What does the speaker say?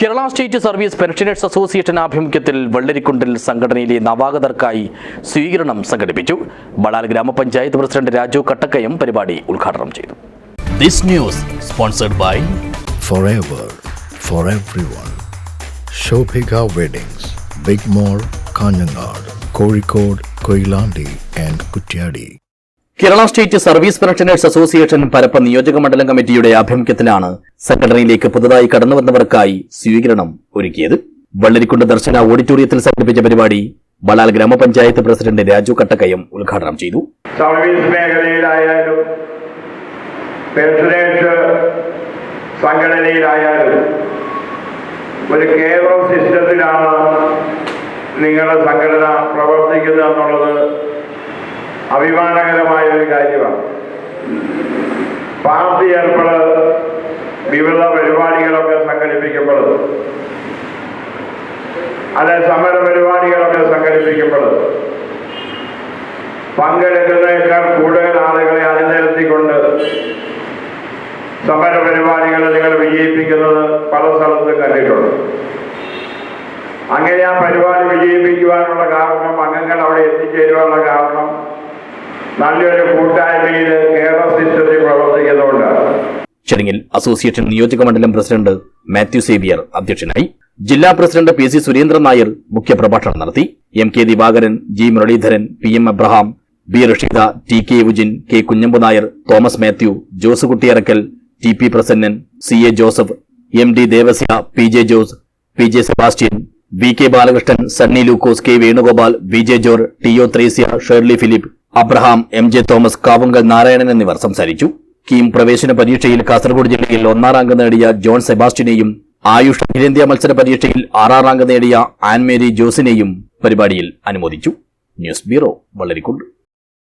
Kerala state service pensioners association ആഭിമുഖ്യത്തിൽ വെള്ളരിക്കുണ്ടിൽ സംഘടനയിലെ നവാഗതർക്കായി സ്വീകരണം സംഘടിപ്പിച്ചു ബളാൽ ഗ്രാമപഞ്ചായത്ത് പ്രസിഡന്റ് രാജു കട്ടക്കയം പരിപാടി ഉദ്ഘാടനം ചെയ്തു this news sponsored by forever for everyone. Shobhika weddings big mall Kanhangad Kozhikode Koyilandy and Kutyadi. Kerala state service pensioners association Parappa നിയോജക മണ്ഡലം കമ്മിറ്റിയുടെ ആഭിമുഖ്യത്തിലാണ് സെക്രട്ടറിയിലേക്ക് പുതുതായി കടന്നുവന്നവർക്കായി സ്വീകരണം ഒരുക്കിയത്. വള്ളരിക്കുണ്ട് ദർശന ഓഡിറ്റോറിയത്തിൽ സംഘടിപ്പിച്ച പരിപാടി ബളാൽ ഗ്രാമപഞ്ചായത്ത് പ്രസിഡന്റ് രാജു കട്ടക്കയം ഉദ്ഘാടനം ചെയ്തു. സർവീസ് മേഖലയിലായാലും സംഘടനയിലായാലും ഒരു സിസ്റ്റത്തിലാണ് നിങ്ങളുടെ സംഘടന പ്രവർത്തിക്കുന്നത് എന്നുള്ളത് അഭിമാനകരമായ ഒരു കാര്യമാണ്. പാർട്ടി ഏർപ്പെട് വിവിധ പരിപാടികളൊക്കെ സംഘടിപ്പിക്കപ്പെടുന്നു അല്ലെ സമര പരിപാടികളൊക്കെ സംഘടിപ്പിക്കപ്പെടുന്നു പങ്കെടുക്കുന്നതിനേക്കാൾ കൂടുതൽ ആളുകളെ അണിനിരത്തിക്കൊണ്ട് സമര പരിപാടികൾ നിങ്ങൾ വിജയിപ്പിക്കുന്നത് പല സ്ഥലത്തും കണ്ടിട്ടുണ്ട്. അങ്ങനെ ആ പരിപാടി വിജയിപ്പിക്കുവാനുള്ള കാരണം അംഗങ്ങൾ അവിടെ എത്തിച്ചേരുവാനുള്ള കാരണം നല്ലൊരു കൂട്ടായ്മയിൽ കേരള സിസ്റ്റത്തിൽ പ്രവർത്തിക്കുന്നതുകൊണ്ടാണ് ചടങ്ങിൽ അസോസിയേഷൻ നിയോജക മണ്ഡലം പ്രസിഡന്റ് മാത്യു സേവിയർ അധ്യക്ഷനായി ജില്ലാ president P C Surendran Nair മുഖ്യപ്രഭാഷണം നടത്തി. M K Divakaran G Muraleedharan P M Abraham B Rasheeda T K Eugin K Kunhambu Nair Thomas Mathew Jose Kuttiyarakkal T P Prasannan C A Joseph M D Devasya P J Jose P J Sebastian V K Balakrishnan Sunny Lukose K Venugopal V J Jor T O Thresia Shirley Philip Abraham M J Thomas Kavungal Narayanan എന്നിവർ സംസാരിച്ചു. കീം പ്രവേശന പരീക്ഷയിൽ കാസർഗോഡ് ജില്ലയിൽ ഒന്നാം rank നേടിയ John സെബാസ്റ്റിനെയും Ayush അഖിലേന്ത്യാ മത്സര പരീക്ഷയിൽ ആറാം റാങ്ക് നേടിയ ആൻമേരി ജോസിനെയും പരിപാടിയിൽ അനുമോദിച്ചു. News bureau Vellarikundu.